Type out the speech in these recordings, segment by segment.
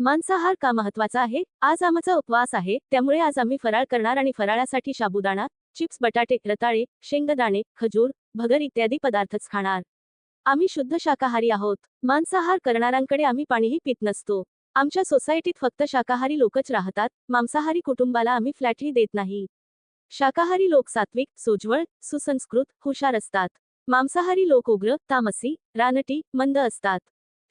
मांसाहार का महत्त्वाचा आहे? आज आमचा उपवास आहे त्यामुळे आज आम्ही फराळ करणार आणि फराळासाठी साबुदाणा चिप्स बटाटे रताळे शेंगदाणे खजूर भगर इत्यादी पदार्थच खाणार. आम्ही शुद्ध शाकाहारी आहोत. मांसाहार करणाऱ्यांकडे आम्ही पाणीही पित नसतो. आमच्या सोसायटीत फक्त शाकाहारी लोकच राहतात मांसाहारी कुटुंबाला आम्ही फ्लॅटही देत नाही. शाकाहारी लोक सात्विक सोज्वळ सुसंस्कृत हुशार असतात. मांसाहारी लोक उग्र तामसी रानटी मंद असतात.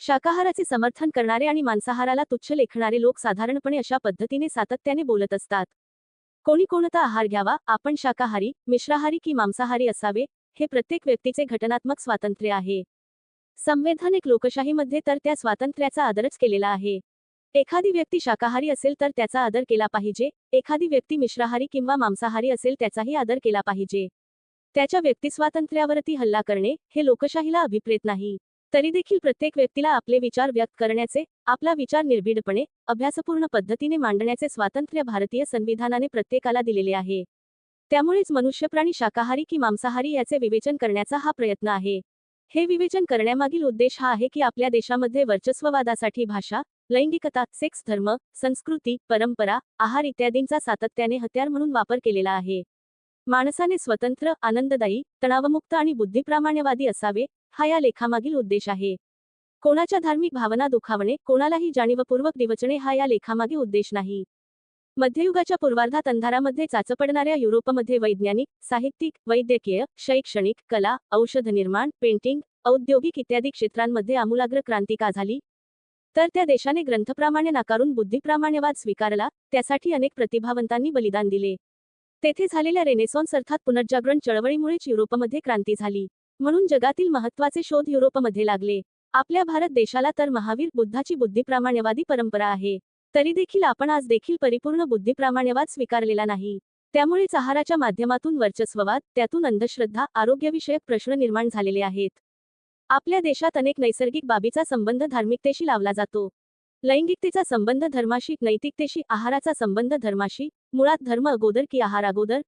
शाकाहाराचे समर्थन करणारे आणि मांसाहाराला तुच्छ लेखणारे लोक साधारणपणे अशा पद्धतीने सातत्याने बोलत असतात. कोणी कोणता आहार घ्यावा आपण शाकाहारी मिश्राहारी की मांसाहारी असावे हे प्रत्येक व्यक्तीचे घटनात्मक स्वातंत्र्य आहे. संवैधानिक लोकशाहीमध्ये तर त्या स्वातंत्र्याचा आदरच केलेला आहे. एखादी व्यक्ती शाकाहारी असेल तर त्याचा आदर केला पाहिजे एखादी व्यक्ती मिश्राहारी किंवा मांसाहारी असेल त्याचाही आदर केला पाहिजे. त्याच्या व्यक्तिस्वातंत्र्यावरती हल्ला करणे हे लोकशाहीला अभिप्रेत नाही. तरी देखील प्रत्येक व्यक्तीला आपले विचार व्यक्त करण्याचे आपला विचार निर्भीडपणे अभ्यासपूर्ण पद्धतीने मांडण्याचे स्वातंत्र्य भारतीय संविधानाने प्रत्येकाला दिलेले आहे. त्यामुळेच मनुष्यप्राणी शाकाहारी की मांसाहारी याचे विवेचन करण्याचा हा प्रयत्न आहे. हे विवेचन करण्यामागील उद्देश हा आहे की आपल्या देशामध्ये वर्चस्ववादासाठी भाषा लैंगिकता सेक्स धर्म संस्कृती परंपरा आहार इत्यादींचा सातत्याने हत्यार म्हणून वापर केलेला आहे. माणसाने स्वतंत्र आनंददायी तणावमुक्त आणि बुद्धिप्रामाण्यवादी असावे हा या लेखामागील उद्देश आहे. कोणाच्या धार्मिक भावना दुखावणे कोणालाही जाणीवपूर्वक डिवचणे हा या लेखामागे उद्देश नाही. मध्ययुगाच्या पूर्वार्धात अंधारामध्ये चाचपडणाऱ्या युरोपमध्ये वैज्ञानिक साहित्यिक वैद्यकीय शैक्षणिक कला औषध निर्माण पेंटिंग औद्योगिक इत्यादी क्षेत्रांमध्ये आमूलाग्र क्रांती का झाली? तर त्या देशाने ग्रंथप्रामाण्य नाकारून बुद्धिप्रामाण्यवाद स्वीकारला त्यासाठी अनेक प्रतिभावंतांनी बलिदान दिले. तेथे झालेल्या रेनेसॉन्स अर्थात पुनर्जागरण चळवळीमुळेच युरोपमध्ये क्रांती झाली. म्हणून जगातील महत्त्वाचे शोध युरोपमध्ये लागले. आपल्या भारत देशाला तर महावीर बुद्धाची बुद्धिप्रामाण्यवादी परंपरा आहे. तरी देखील आपण आज देखील परिपूर्ण बुद्धिप्रामाण्यवाद स्वीकारलेला नाही. त्यामुळेच आहाराच्या माध्यमातून वर्चस्ववाद त्यातून अंधश्रद्धा आरोग्यविषयक प्रश्न निर्माण झालेले आहेत. आपल्या देशात अनेक नैसर्गिक बाबीचा संबंध धार्मिकतेशी लावला जातो. लैंगिकतेचा संबंध धर्माशी नैतिकतेशी आहाराचा संबंध धर्माशी मुळात धर्म अगोदर की आहार अगोदर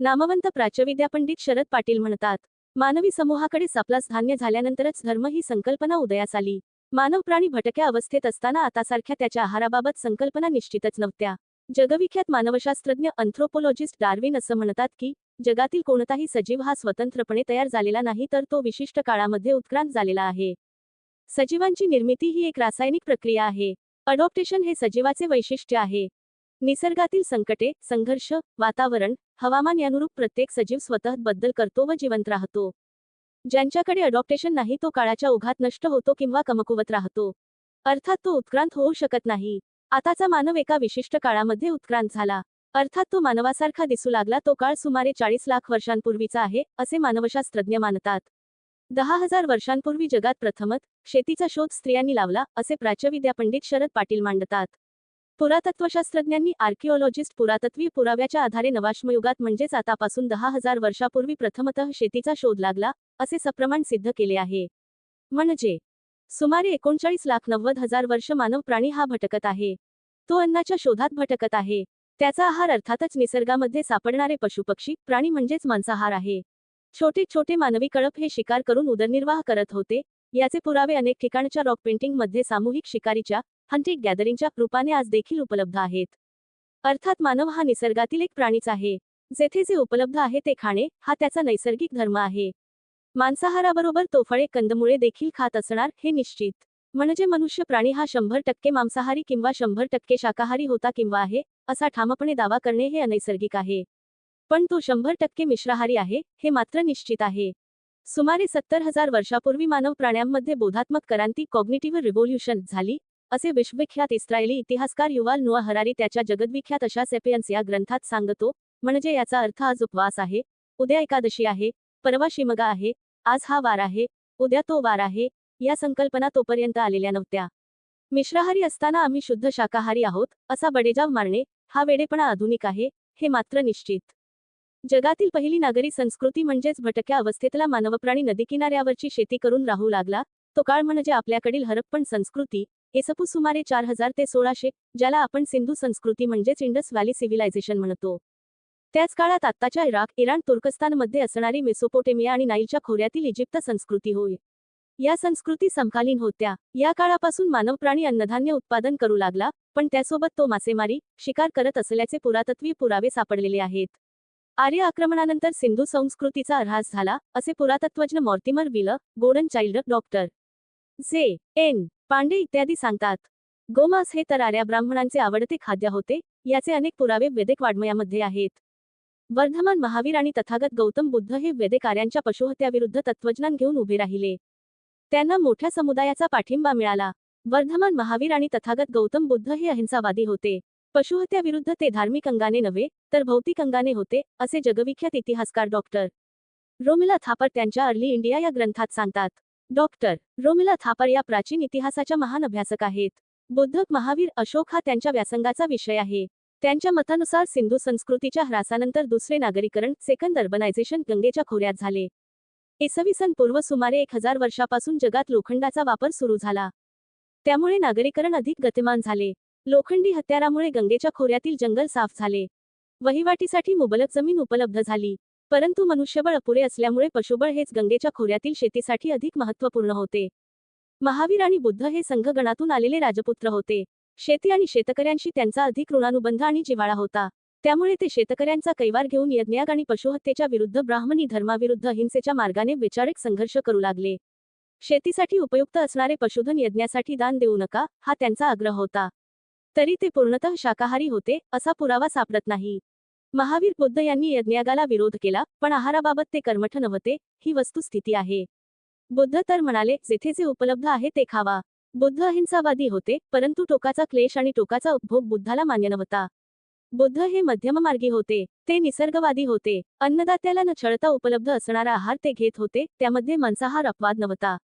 नामवंत प्राच्यविद्यापंडित शरद पाटील म्हणतात मानवी समूहाकडे सापलास धान्य झाल्यानंतरच धर्म ही संकल्पना उदयास आली. मानव प्राणी भटक्या अवस्थेत असताना आतासारख्या त्याच्या आहाराबाबत संकल्पना निश्चितच नव्हत्या. जगविख्यात मानवशास्त्रज्ञ अँथ्रोपोलॉजिस्ट डार्विन असं म्हणतात की जगातील कोणताही सजीव हा स्वतंत्रपणे तयार झालेला नाही तर तो विशिष्ट काळामध्ये उत्क्रांत झालेला आहे. सजीवांची निर्मिती ही एक रासायनिक प्रक्रिया आहे. अडॉप्टेशन हे सजीवाचे वैशिष्ट्य आहे. निसर्गातील संकटे संघर्ष वातावरण हवामान यानुरूप प्रत्येक सजीव स्वतः बद्दल करतो व जिवंत राहतो. ज्यांच्याकडे अडॉप्टेशन नाही तो काळाच्या ओघात नष्ट होतो किंवा कमकुवत राहतो. अर्थात तो उत्क्रांत होऊ शकत नाही. आताचा मानव एका विशिष्ट काळामध्ये उत्क्रांत झाला. अर्थात तो मानवासारखा दिसू लागला तो काळ सुमारे चाळीस लाख वर्षांपूर्वीचा आहे असे मानवशास्त्रज्ञ मानतात. दहा हजार वर्षांपूर्वी जगात प्रथमत शेतीचा शोध स्त्रियांनी लावला असे प्राच्यविद्या पंडित शरद पाटील मांडतात. पुरातत्वशास्त्रज्ञांनी आर्किओलॉजिस्ट पुरातत्वी पुराव्याच्या आधारे नवाश्मयुगात म्हणजेच आतापासून दहा हजार वर्षापूर्वी प्रथमतः शेतीचा शोध लागला असे सप्रमाण सिद्ध केले आहे. म्हणजे सुमारे एकोणचाळीस लाख नव्वद हजार वर्ष मानव प्राणी हा भटकत आहे. तो अन्नाच्या शोधात भटकत आहे. त्याचा आहार अर्थातच निसर्गामध्ये सापडणारे पशुपक्षी प्राणी म्हणजेच मांसाहार आहे. छोटे छोटे मानवी कळप हे शिकार करून उदरनिर्वाह करत होते याचे पुरावे अनेक ठिकाणच्या रॉक पेंटिंगमध्ये सामूहिक शिकारीच्या हंटिंग गॅदरिंगच्या रूपाने आज देखील उपलब्ध आहेत. अर्थात मानव हा निसर्गातील एक प्राणीच आहे. जेथे जे उपलब्ध आहे ते खाणे हा त्याचा नैसर्गिक धर्म आहे. मांसाहाराबरोबर तो फळे कंदमुळे देखील खात असणार हे निश्चित. म्हणजे मनुष्य प्राणी हा शंभर टक्के मांसाहारी किंवा शंभर टक्के शाकाहारी होता किंवा आहे असा ठामपणे दावा करणे हे अनैसर्गिक आहे. पण तो शंभर टक्के मिश्राहारी आहे हे मात्र निश्चित आहे. सुमारे सत्तर हजार वर्षापूर्वी मानव प्राण्यांमध्ये बोधात्मक क्रांती कॉग्निटिव्ह रिव्होल्युशन झाली असे विश्वविख्यात इस्रायली इतिहासकार युवाल नुआ हरारी त्याच्या जगद्विख्यात अशा सेपियन्स या ग्रंथात सांगतो म्हणजे याचा अर्थ आज उपवास आहे उद्या एकादशी आहे परवा शिमगा आहे आज हा वार आहे उद्या तो वार आहे या संकल्पना तोपर्यंत आलेल्या नव्हत्या. मिश्राहारी असताना आम्ही शुद्ध शाकाहारी आहोत असा बडेजाव मारणे हा वेडेपणा आधुनिक आहे हे मात्र निश्चित. जगातील पहिली नागरी संस्कृती म्हणजेच भटक्या अवस्थेतला मानवप्राणी नदीकिनाऱ्यावरची शेती करून राहू लागला तो काळ म्हणजे आपल्याकडील हरप्पण संस्कृती एसपू सुमारे चार हजार ते सोळाशे ज्याला आपण सिंधू संस्कृती म्हणजेच इंडस व्हॅली सिव्हिलायझेशन म्हणतो. त्याच काळात आत्ताच्या इराक इराण तुर्कस्तानमध्ये असणारी मेसोपोटेमिया आणि नाईलच्या खोऱ्यातील इजिप्त संस्कृती होय. या संस्कृती समकालीन होत्या. या काळापासून मानव प्राणी अन्नधान्य उत्पादन करू लागला पण त्यासोबत तो मासेमारी शिकार करत असल्याचे पुरातत्वीय पुरावे सापडलेले आहेत. आर्य आक्रमणानंतर सिंधू संस्कृतीचा ऱ्हास झाला असे पुरातत्वज्ञ Mortimer Wheeler Gordon Childe doctor. J N Pandey इत्यादी सांगतात. गोमांस हे तर ब्राह्मणांचे आवडते खाद्य होते याचे अनेक पुरावे वेदिक वाड्मयामध्ये आहेत. वर्धमान महावीर आणि तथागत गौतम बुद्ध हे वेदेकार्यांच्या पशुहत्याविरुद्ध तत्वज्ञान घेऊन उभे राहिले. त्यांना मोठ्या समुदायाचा पाठिंबा मिळाला. वर्धमान महावीर आणि तथागत गौतम बुद्ध हे अहिंसावादी होते. पशुहत्याविरुद्ध ते धार्मिक अंगाने नव्हे तर भौतिक अंगाने होते असे जगविख्यात इतिहासकार डॉक्टर रोमिला थापर त्यांच्या अर्ली इंडिया या ग्रंथात सांगतात. डॉक्टर रोमिला थापर या प्राचीन इतिहासाच्या महान अभ्यासक आहेत. बुद्धक महावीर अशोक हा त्यांच्या व्यासंगाचा विषय आहे. त्यांच्या मतानुसार सिंधू संस्कृतीच्या ह्रासानंतर दुसरे नागरीकरण सेकंद अर्बनायझेशन गंगेच्या खोऱ्यात झाले. इसवी सन पूर्व सुमारे एक हजार वर्षापासून जगात लोखंडाचा वापर सुरू झाला. त्यामुळे नागरीकरण अधिक गतिमान झाले. लोखंडी हत्यारामुळे गंगेच्या खोऱ्यातील जंगल साफ झाले. वहिवाटीसाठी मुबलक जमीन उपलब्ध झाली. परंतु मनुष्यबळ अपुरे असल्यामुळे पशुबळ हेच गंगेच्या खोऱ्यातील शेतीसाठी अधिक महत्त्वपूर्ण होते. महावीर आणि बुद्ध हे संघगणातून आलेले राजपुत्र होते. शेती आणि शेतकऱ्यांशी त्यांचा अधिक ऋणानुबंध आणि जिवाळा होता. त्यामुळे ते शेतकऱ्यांचा कैवार घेऊन यज्ञाग आणि पशुहत्येच्या विरुद्ध ब्राह्मणी धर्माविरुद्ध अहिंसेच्या मार्गाने वैचारिक संघर्ष करू लागले. शेतीसाठी उपयुक्त असणारे पशुधन यज्ञासाठी दान देऊ नका हा त्यांचा आग्रह होता. तरी ते पूर्णतः शाकाहारी होते असा पुरावा सापडत नाही. महावीर बुद्ध यांनी यज्ञागाला विरोध केला पण आहाराबाबत ते कर्मठ नव्हते ही वस्तुस्थिती आहे. बुद्ध तर म्हणाले जेथे जे उपलब्ध आहे ते खावा. बुद्ध अहिंसावादी होते परंतु टोकाचा क्लेश आणि टोकाचा उपभोग बुद्धाला मान्य नव्हता. बुद्ध हे मध्यममार्गी होते ते निसर्गवादी होते अन्नदात्याला न छळता उपलब्ध असणारा आहार ते घेत होते त्यामध्ये मांसाहार अपवाद नव्हता.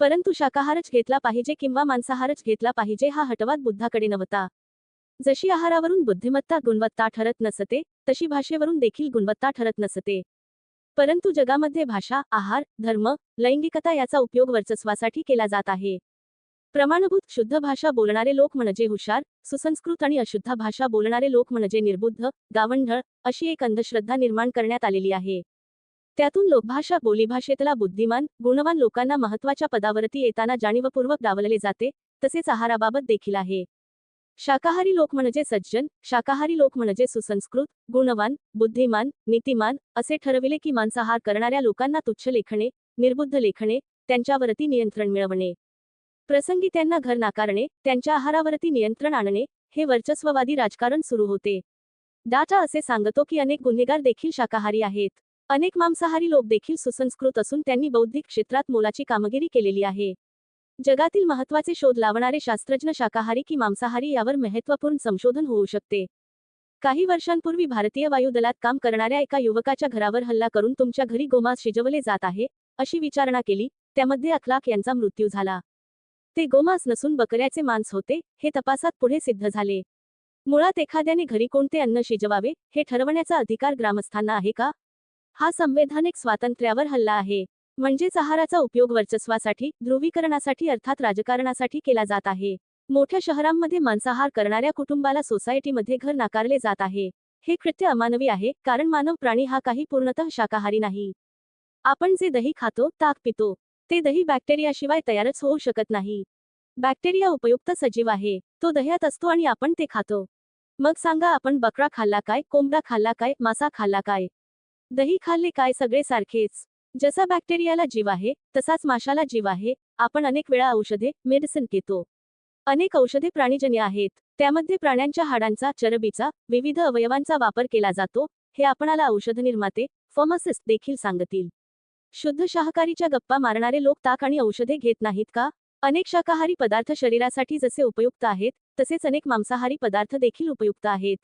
परंतु शाकाहारच घेतला पाहिजे किंवा मांसाहारच घेतला पाहिजे हा हटवाद बुद्धाकडे नव्हता. जशी आहारावरून बुद्धिमत्ता गुणवत्ता ठरत नसते तशी भाषेवरून देखील गुणवत्ता ठरत नसते. परंतु जगामध्ये भाषा आहार धर्म लैंगिकता याचा उपयोग वर्चस्वासाठी केला जात आहे. प्रमाणभूत शुद्ध भाषा बोलणारे लोक म्हणजे हुशार सुसंस्कृत आणि अशुद्ध भाषा बोलणारे लोक म्हणजे निर्बुद्ध गावंढळ अशी एक अंधश्रद्धा निर्माण करण्यात आलेली आहे. त्यातून लोकभाषा बोलीभाषेतला बुद्धिमान गुणवान लोकांना महत्त्वाच्या पदावरती येताना जाणीवपूर्वक डावलले जाते तसेच आहाराबाबत देखील आहे. शाकाहारी लोक म्हणजे सज्जन शाकाहारी लोक म्हणजे सुसंस्कृत गुणवान बुद्धिमान नीतिमान असे ठरविले की मांसाहार करणाऱ्या लोकांना तुच्छ लेखणे निर्बुद्ध लेखणे त्यांच्यावरती नियंत्रण मिळवणे. प्रसंगी त्यांना घर नाकारणे त्यांच्या आहारावरती नियंत्रण आणणे हे वर्चस्ववादी राजकारण सुरू होते. डाटा असे सांगतो की अनेक गुन्हेगार देखील शाकाहारी आहेत. अनेक मांसाहारी लोक देखील सुसंस्कृत असून त्यांनी बौद्धिक क्षेत्रात मोलाची कामगिरी केलेली आहे. जगातील महत्त्वाचे शोध लावणारे शास्त्रज्ञ शाकाहारी की मांसाहारी यावर महत्त्वपूर्ण संशोधन होऊ शकते. काही वर्षांपूर्वी भारतीय वायुदलात काम करणाऱ्या एका युवकाच्या घरावर हल्ला करून तुमच्या घरी गोमांस शिजवले जात आहे अशी विचारणा केली त्यामध्ये अखलाक यांचा मृत्यू झाला. ते गोमांस नसून बकऱ्याचे मांस होते हे तपासात पुढे सिद्ध झाले. मुळात एखाद्याने घरी कोणते अन्न शिजवावे हे ठरवण्याचा अधिकार ग्रामस्थांना आहे का? हा संवैधानिक स्वातंत्र्यावर हल्ला आहे. म्हणजेच आहाराचा उपयोग वर्चस्वासाठी ध्रुवीकरणासाठी अर्थात राजकारणासाठी केला जात आहे. मोठ्या शहरांमध्ये मांसाहार करणाऱ्या कुटुंबाला सोसायटीमध्ये घर नाकारले जात आहे. हे कृत्य अमानवी आहे कारण मानव प्राणी हा काही पूर्णतः शाकाहारी नाही. आपण जे दही खातो ताक पितो. ते दही बॅक्टेरियाशिवाय तयारच होऊ शकत नाही. बॅक्टेरिया उपयुक्त सजीव आहे. तो दह्यात असतो आणि आपण ते खातो. मग सांगा आपण बकरा खाल्ला काय कोंबडा खाल्ला काय मासा खाल्ला काय? दही खाल्ले काय सगळे सारखेच. जसा बॅक्टेरियाला जीव आहे तसाच माशाला जीव आहे. आपण अनेक वेळा औषधे मेडिसिन घेतो. अनेक औषधे प्राणीजन्य आहेत. त्यामध्ये प्राण्यांच्या हाडांचा चरबीचा विविध अवयवांचा वापर केला जातो. हे आपणाला औषध निर्माते फार्मासिस्ट देखील सांगतील. शुद्ध शाकाहारीच्या गप्पा मारणारे लोक ताक आणि औषधे घेत नाहीत का? अनेक शाकाहारी पदार्थ शरीरासाठी जसे उपयुक्त आहेत तसेच अनेक मांसाहारी पदार्थ देखील उपयुक्त आहेत.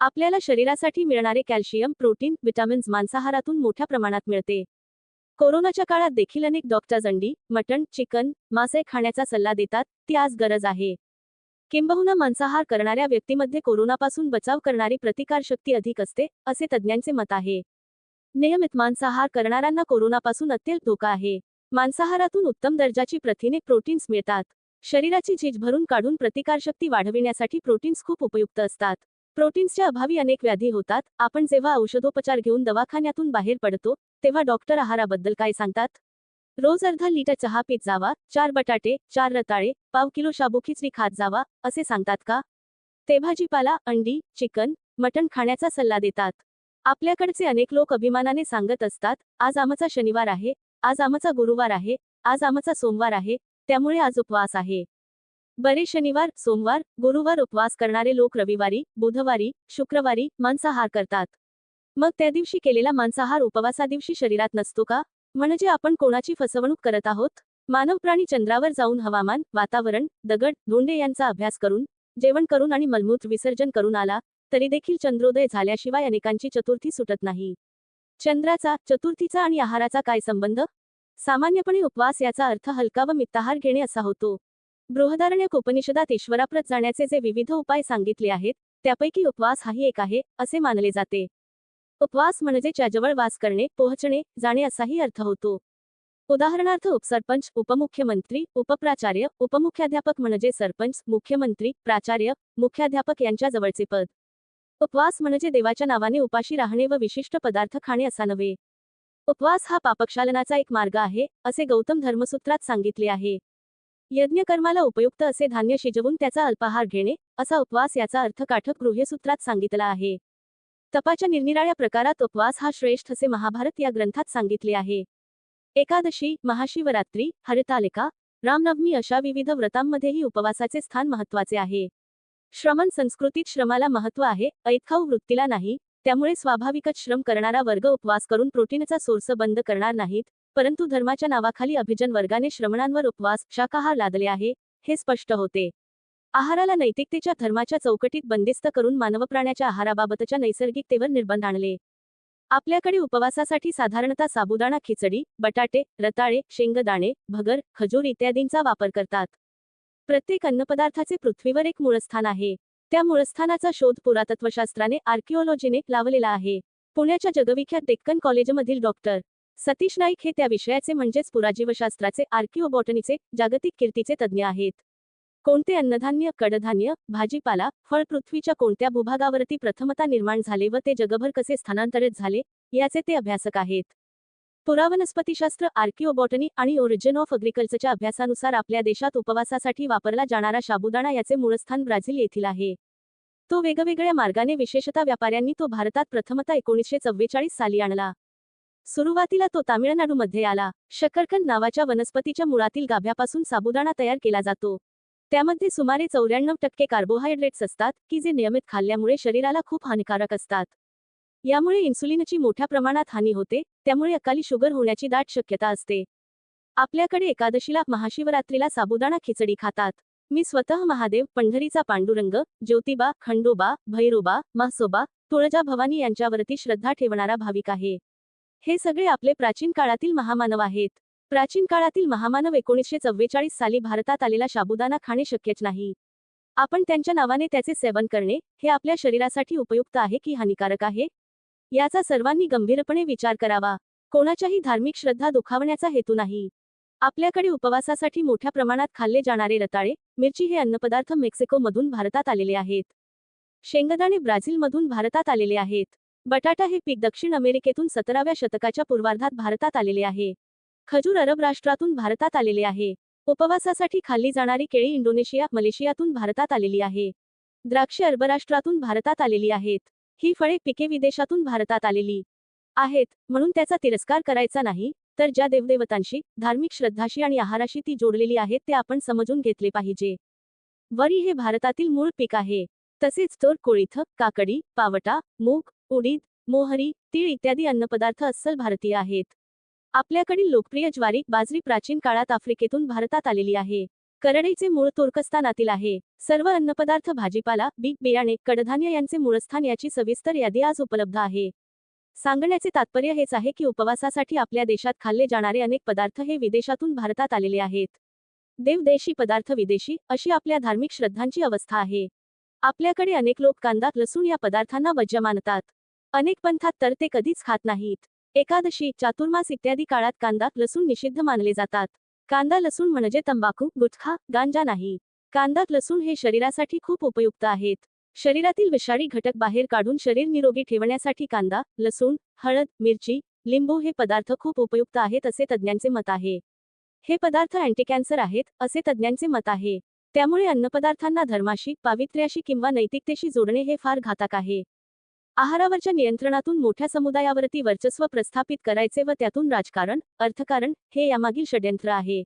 आपल्याला शरीरासाठी मिळणारे कॅल्शियम प्रोटीन विटामिन्स मांसाहारातून मोठ्या प्रमाणात मिळते. कोरोनाच्या काळात देखील अनेक डॉक्टर्स अंडी मटण चिकन मासे खाण्याचा सल्ला देतात ती आज गरज आहे. किंबहुना मांसाहार करणाऱ्या व्यक्तीमध्ये कोरोनापासून बचाव करणारी प्रतिकारशक्ती अधिक असते असे तज्ज्ञांचे मत आहे. नियमित मांसाहार करणाऱ्यांना कोरोनापासून अत्यंत धोका आहे. मांसाहारातून उत्तम दर्जाची प्रथिने प्रोटीन्स मिळतात. शरीराची झीज भरून काढून प्रतिकारशक्ती वाढविण्यासाठी प्रोटीन्स खूप उपयुक्त असतात. प्रोटीन्सच्या अभावी अनेक व्याधी होतात. आपण जेव्हा औषधोपचार घेऊन दवाखान्यातून बाहेर पडतो तेव्हा डॉक्टर आहाराबद्दल काय सांगतात? रोज अर्धा लिटर चहा पीत जावा चार बटाटे चार रताळे पाव किलो शाबू खिचडी खात जावा असे सांगतात का? ते भाजीपाला अंडी चिकन मटण खाण्याचा सल्ला देतात. आपल्याकडचे अनेक लोक अभिमानाने सांगत असतात आज आमचा शनिवार आहे आज आमचा गुरुवार आहे आज आमचा सोमवार आहे त्यामुळे आज उपवास आहे. बरे शनिवार सोमवार गुरुवार उपवास करणारे लोक रविवारी बुधवारी शुक्रवारी मांसाहार करतात. मग त्या दिवशी केलेला मांसाहार उपवासा दिवशी शरीरात नसतो का? म्हणजे आपण कोणाची फसवणूक करत आहोत? मानव प्राणी चंद्रावर जाऊन हवामान वातावरण दगड धोंडे यांचा अभ्यास करून जेवण करून आणि मलमूत्र विसर्जन करून आला तरी देखील चंद्रोदय झाल्याशिवाय अनेकांची चतुर्थी सुटत नाही. चंद्राचा चतुर्थीचा आणि आहाराचा काय संबंध? सामान्यपणे उपवास याचा अर्थ हलका व मित्ताहार घेणे असा होतो. बृहदारण्य उपनिषदात ईश्वराप्रत जाण्याचे जे विविध उपाय सांगितले आहेत त्यापैकी उपवास हाही एक आहे असे मानले जाते. उपवास म्हणजे ज्याजवळ वास करणे पोहचणे जाणे असाही अर्थ होतो. उदाहरणार्थ उपसरपंच उपमुख्यमंत्री उपप्राचार्य उपमुख्याध्यापक म्हणजे सरपंच मुख्यमंत्री प्राचार्य मुख्याध्यापक यांच्या जवळचे पद. उपवास म्हणजे देवाच्या नावाने उपाशी राहणे व विशिष्ट पदार्थ खाणे असा नव्हे. उपवास हा पापक्षालनाचा एक मार्ग आहे असे गौतम धर्मसूत्रात सांगितले आहे. यज्ञकर्माला उपयुक्त असे धान्य शिजवून त्याचा अल्पाहार घेणे असा उपवास याचा अर्थ काठक गृह्यसूत्रात सांगितला आहे. तपाच्या निरनिराळ्या प्रकारात उपवास हा श्रेष्ठ असे महाभारत या ग्रंथात सांगितले आहे. एकादशी महाशिवरात्री हरितालिका रामनवमी अशा विविध व्रतांमध्येही उपवासाचे स्थान महत्त्वाचे आहे. श्रमण संस्कृतीत श्रमाला महत्त्व आहे ऐतखाऊ वृत्तीला नाही त्यामुळे स्वाभाविकच श्रम करणारा वर्ग उपवास करून प्रोटीनचा सोर्स बंद करणार नाहीत परंतु धर्माच्या नावाखाली अभिजन वर्गाने श्रमणांवर उपवास शाकाहार लादले आहे हे स्पष्ट होते. आहाराला नैतिकतेच्या धर्माच्या चौकटीत बंदिस्त करून मानवप्राण्याच्या आहाराबाबतच्या नैसर्गिकतेवर निर्बंध आणले. आपल्याकडे उपवासासाठी साधारणतः साबुदाणा खिचडी बटाटे रताळे शेंगदाणे भगर खजूर इत्यादींचा वापर करतात. प्रत्येक अन्नपदार्थाचे पृथ्वीवर एक मूळस्थान आहे. त्या मूळस्थानाचा शोध पुरातत्वशास्त्राने आर्किओलॉजीने लावलेला आहे. पुण्याच्या जगविख्यात डेक्कन कॉलेजमधील डॉक्टर सतीश नाईक हे त्या विषयाचे म्हणजेच पुराजीवशास्त्राचे आर्किओबॉटनीचे जागतिक कीर्तीचे तज्ज्ञ आहेत. कोणते अन्नधान्य कडधान्य भाजीपाला फळ पृथ्वीच्या कोणत्या भूभागावरती प्रथमता निर्माण झाले व ते जगभर कसे स्थानांतरित झाले याचे ते अभ्यासक आहेत. पुरावनस्पतीशास्त्र आर्किओबॉटनी आणि ओरिजिन ऑफ अग्रिकल्चरच्या अभ्यासानुसार आपल्या देशात उपवासासाठी वापरला जाणारा शाबुदाणा याचे मूळस्थान ब्राझील येथील आहे. तो वेगवेगळ्या मार्गाने विशेषतः व्यापाऱ्यांनी तो भारतात प्रथमतः एकोणीसशे चव्वेचाळीस साली आणला. सुरुवातीला तो तामिळनाडूमध्ये आला. शकरकंद नावाच्या वनस्पतीच्या मुळातील गाभ्यापासून साबुदाणा तयार केला जातो. त्यामध्ये सुमारे चौऱ्याण्णव टक्के कार्बोहायड्रेट्स असतात की जे नियमित खाल्ल्यामुळे शरीराला खूप हानिकारक असतात. यामुळे इन्सुलिनची मोठ्या प्रमाणात हानी होते त्यामुळे अकाली शुगर होण्याची दाट शक्यता असते. आपल्याकडे एकादशीला महाशिवरात्रीला साबुदाणा खिचडी खातात. मी स्वतः महादेव पंढरीचा पांडुरंग ज्योतिबा खंडोबा भैरोबा महसोबा तुळजा भवानी यांच्यावरती श्रद्धा ठेवणारा भाविक आहे. हे सगळे आपले प्राचीन काळातील महामानव आहेत. प्राचीन काळातील महामानव एकोणीसशे चव्वेचाळीस साली भारतात आलेला शाबुदाना खाणे शक्यच नाही. आपण त्यांच्या नावाने त्याचे सेवन करणे हे आपल्या शरीरासाठी उपयुक्त आहे की हानिकारक आहे? याचा सर्वांनी गंभीरपणे विचार करावा. कोणाच्याही धार्मिक श्रद्धा दुखावण्याचा हेतू नाही. आपल्याकडे उपवासासाठी मोठ्या प्रमाणात खाल्ले जाणारे रताळे मिरची हे अन्नपदार्थ मेक्सिको मधून भारतात आलेले आहेत. शेंगदाणे ब्राझीलमधून भारतात आलेले आहेत. बटाटा हे पीक दक्षिण अमेरिकेतून सतराव्या शतकाच्या पूर्वार्धात भारतात आलेले आहे. खजूर अरब राष्ट्रातून भारतात आलेले आहे. उपवासासाठी खाल्ली जाणारी केळी इंडोनेशिया मलेशियातून भारतात आलेली आहे. द्राक्षे अरब राष्ट्रातून भारतात आलेली आहेत. ही फळे पिके विदेशातून भारतात आलेली आहेत. म्हणून त्याचा तिरस्कार करायचा नाही तर ज्या देवदेवतांशी धार्मिक श्रद्धाशी आणि आहाराशी ती जोडलेली आहेत ते आपण समजून घेतले पाहिजे. वरी हे भारतातील मूळ पीक आहे. तसेच तोर कोळीथ काकडी पावटा मूग उडीद मोहरी तीळ इत्यादी अन्नपदार्थ अस्सल भारतीय आहेत. आपल्याकडील लोकप्रिय ज्वारी बाजरी प्राचीन काळात आफ्रिकेतून भारतात आलेली आहे. करडईचे मूळ तुर्कस्तानातील आहे. सर्व अन्नपदार्थ भाजीपाला बी बियाणे कडधान्य यांचे मूळस्थान याची सविस्तर यादी आज उपलब्ध आहे. सांगण्याचे तात्पर्य हेच आहे की उपवासासाठी आपल्या देशात खाल्ले जाणारे अनेक पदार्थ हे विदेशातून भारतात आलेले आहेत. देवदेशी पदार्थ विदेशी अशी आपल्या धार्मिक श्रद्धांची अवस्था आहे. आपल्याकडे अनेक लोक कांदा लसूण या पदार्थांना वज्य मानतात अनेक पंथात तर ते कधीच खात नाहीत. एकादशी चातुर्मास इत्यादी काळात कांदा लसूण निषिद्ध मानले जातात. कांदा लसूण म्हणजे तंबाखू गुटखा गांजा नाही. कांदा लसूण हे शरीरासाठी खूप उपयुक्त आहेत. शरीरातील विषारी घटक बाहेर काढून शरीर निरोगी ठेवण्यासाठी कांदा लसूण हळद मिरची लिंबू हे पदार्थ खूप उपयुक्त आहेत असे तज्ज्ञांचे मत आहे. हे पदार्थ अँटीकॅन्सर आहेत असे तज्ज्ञांचे मत आहे. त्यामुळे अन्नपदार्थांना धर्माशी पावित्र्याशी किंवा नैतिकतेशी जोडणे हे फार घातक आहे. आहारावरच्या नियंत्रणातून मोठ्या समुदायावरती वर्चस्व प्रस्थापित करायचे व त्यातून राजकारण अर्थकारण हे यामागील षड्यंत्र आहे.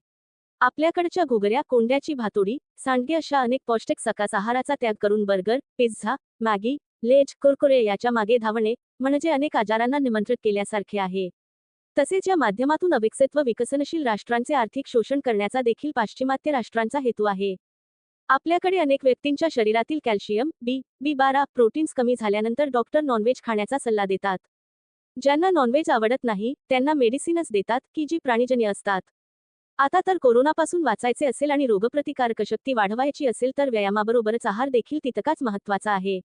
आपल्याकडच्या घुगऱ्या कोंड्याची भातुडी सांडगे अशा अनेक पौष्टिक सकास आहाराचा त्याग करून burger pizza Maggi Lays Kurkure याच्या मागे धावणे म्हणजे अनेक आजारांना निमंत्रित केल्यासारखे आहे. तसेच या माध्यमातून अविकसित व विकसनशील राष्ट्रांचे आर्थिक शोषण करण्याचा देखील पाश्चिमात्य राष्ट्रांचा हेतू आहे. आपल्याकडे अनेक व्यक्तींच्या शरीरातील कॅल्शियम बी बी बारा प्रोटीन्स कमी झाल्यानंतर डॉक्टर नॉनव्हेज खाण्याचा सल्ला देतात. ज्यांना नॉनव्हेज आवडत नाही त्यांना मेडिसिनच देतात की जी प्राणीजन्य असतात. आता तर कोरोनापासून वाचायचे असेल आणि रोगप्रतिकारक शक्ती वाढवायची असेल तर व्यायामाबरोबरच आहार देखील तितकाच महत्त्वाचा आहे.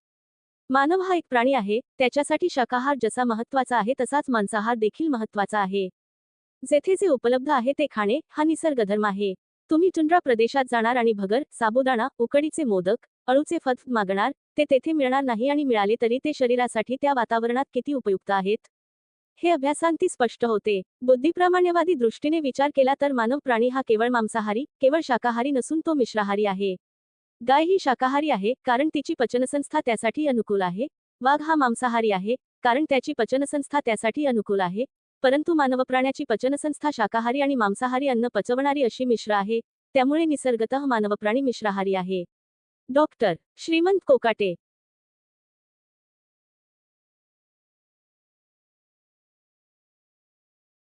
मानव हा एक प्राणी आहे त्याच्यासाठी शाकाहार जसा महत्त्वाचा आहे तसाच मांसाहार देखील महत्त्वाचा आहे. जेथे जे उपलब्ध आहे ते खाणे हा निसर्गधर्म आहे. तुम्ही टुंड्रा प्रदेशात जाणार आणि भगर साबुदाणा उकडीचे मोदक अळूचे फत मागणार ते तेथे मिळणार नाही आणि मिळाले तरी ते शरीरासाठी त्या वातावरणात किती उपयुक्त आहेत? हे अभ्यासांती स्पष्ट होते. बुद्धिप्रामाण्यवादी दृष्टीने विचार केला तर मानव प्राणी हा केवळ मांसाहारी केवळ शाकाहारी नसून तो मिश्राहारी आहे. गाय ही शाकाहारी आहे कारण तिची पचनसंस्था त्यासाठी अनुकूल आहे. वाघ हा मांसाहारी आहे कारण त्याची पचनसंस्था त्यासाठी अनुकूल आहे. परंतु मानव प्राण्याची पचनसंस्था शाकाहारी आणि मांसाहारी अन्न पचवणारी अशी मिश्र आहे त्यामुळे निसर्गतः मानव प्राणी मिश्राहारी आहे. डॉक्टर श्रीमंत कोकाटे